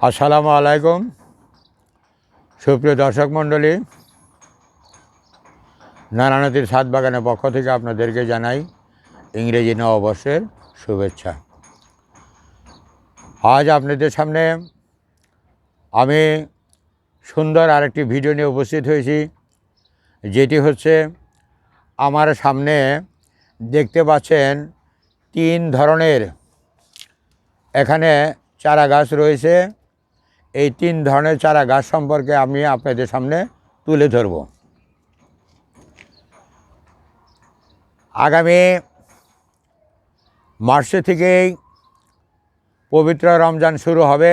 আসসালামু আলাইকুম। সুপ্রিয় দর্শক মণ্ডলী নারায়ণতীর সাত বাগানের পক্ষ থেকে আপনাদেরকে জানাই ইংরেজি নববর্ষের শুভেচ্ছা। আজ আপনাদের সামনে আমি সুন্দর আরেকটি ভিডিও নিয়ে উপস্থিত হয়েছি, যেটি হচ্ছে আমার সামনে দেখতে পাচ্ছেন তিন ধরনের এখানে চারা গাছ রয়েছে। এই তিন ধরনের চারা গাছ সম্পর্কে আমি আপনাদের সামনে তুলে ধরব। আগামী মার্চে থেকেই পবিত্র রমজান শুরু হবে।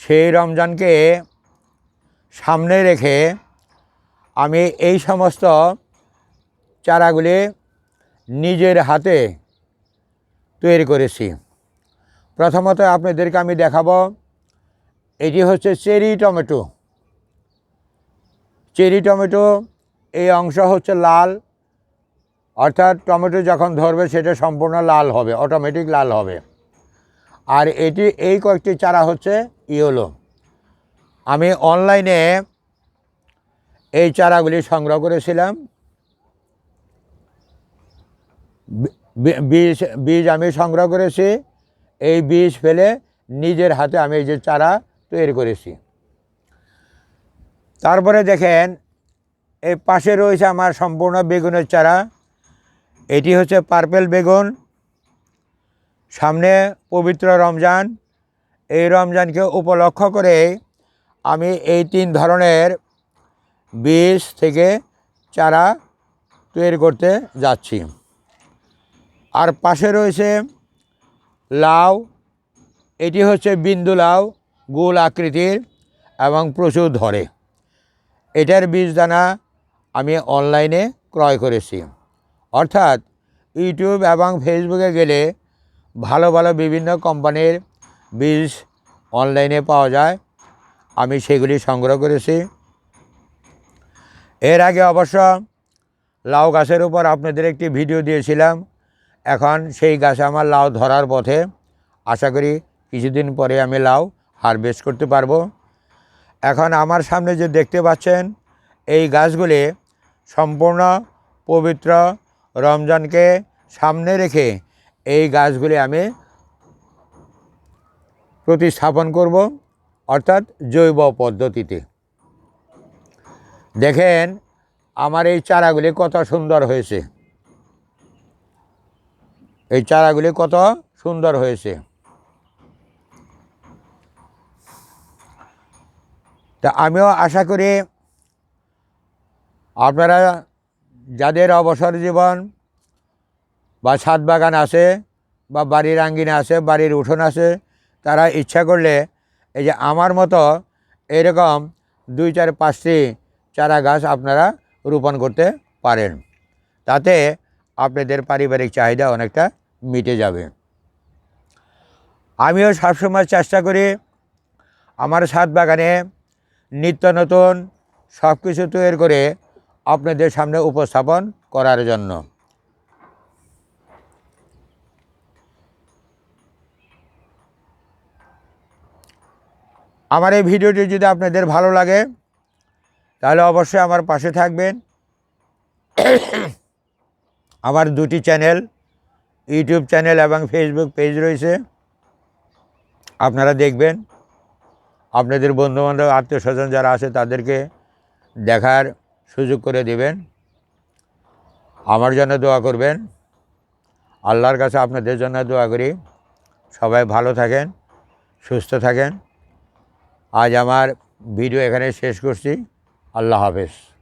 সেই রমজানকে সামনে রেখে আমি এই সমস্ত চারাগুলি নিজের হাতে তৈরি করেছি। প্রথমত আপনাদেরকে আমি দেখাবো এটি হচ্ছে চেরি টমেটো। চেরি টমেটো এই অংশ হচ্ছে লাল, অর্থাৎ টমেটো যখন ধরবে সেটা সম্পূর্ণ লাল হবে অটোমেটিক লাল হবে। আর এটি, এই কয়েকটি চারা হচ্ছে ইয়োলো। আমি অনলাইনে এই চারাগুলি সংগ্রহ করেছিলাম। বীজ বীজ আমি সংগ্রহ করেছি। এই বীজ ফেলে নিজের হাতে আমি এই যে চারা তৈরি করেছি। তারপরে দেখেন এই পাশে রয়েছে আমার সম্পূর্ণ বেগুনের চারা। এটি হচ্ছে পার্পেল বেগুন। সামনে পবিত্র রমজান। এই রমজানকে উপলক্ষ করে আমি এই তিন ধরনের বীজ থেকে চারা তৈরি করতে যাচ্ছি। আর পাশে রয়েছে লাউ। এটি হচ্ছে বিন্দু লাউ। গোল আকৃতির এবং প্রচুর ধরে। এটার বীজদানা আমি অনলাইনে ক্রয় করেছি। অর্থাৎ ইউটিউব এবং ফেসবুকে গেলে ভালো ভালো বিভিন্ন কোম্পানির বীজ অনলাইনে পাওয়া যায়। আমি সেগুলি সংগ্রহ করেছি। এর আগে অবশ্য লাউ গাছের উপর আপনাদের একটি ভিডিও দিয়েছিলাম। এখন সেই গাছে আমার লাউ ধরার পথে। আশা করি কিছুদিন পরে আমি লাউ হারভেস্ট করতে পারব। এখন আমার সামনে যে দেখতে পাচ্ছেন, এই গাছগুলি সম্পূর্ণ পবিত্র রমজানকে সামনে রেখে এই গাছগুলি আমি প্রতিস্থাপন করব, অর্থাৎ জৈব পদ্ধতিতে। দেখেন, আমার এই চারাগুলি কত সুন্দর হয়েছে। এই চারাগুলি কত সুন্দর হয়েছে। তা আমিও আশা করি আপনারা যাদের অবসর জীবন বা ছাদ বাগান আছে বা বাড়ির আঙ্গিনা আছে, বাড়ির উঠোন আছে, তারা ইচ্ছা করলে এই যে আমার মতো এরকম দুই চার পাঁচটি চারা গাছ আপনারা রোপণ করতে পারেন। তাতে আপনাদের পারিবারিক চাহিদা অনেকটা মিটে যাবে। আমিও সবসময় চেষ্টা করি আমার ছাদ বাগানে নিত্য নতুন সব কিছু তৈরি করে আপনাদের সামনে উপস্থাপন করার জন্য। আমার এই ভিডিওটি যদি আপনাদের ভালো লাগে, তাহলে অবশ্যই আমার পাশে থাকবেন। আমার দুটি চ্যানেল, ইউটিউব চ্যানেল এবং ফেসবুক পেজ রয়েছে। আপনারা দেখবেন। আপনাদের বন্ধুবান্ধব আত্মীয় স্বজন যারা আছে তাদেরকে দেখার সুযোগ করে দেবেন। আমার জন্য দোয়া করবেন। আল্লাহর কাছে আপনাদের জন্য দোয়া করি। সবাই ভালো থাকেন, সুস্থ থাকেন। আজ আমার ভিডিও এখানে শেষ করছি। আল্লাহ হাফেজ।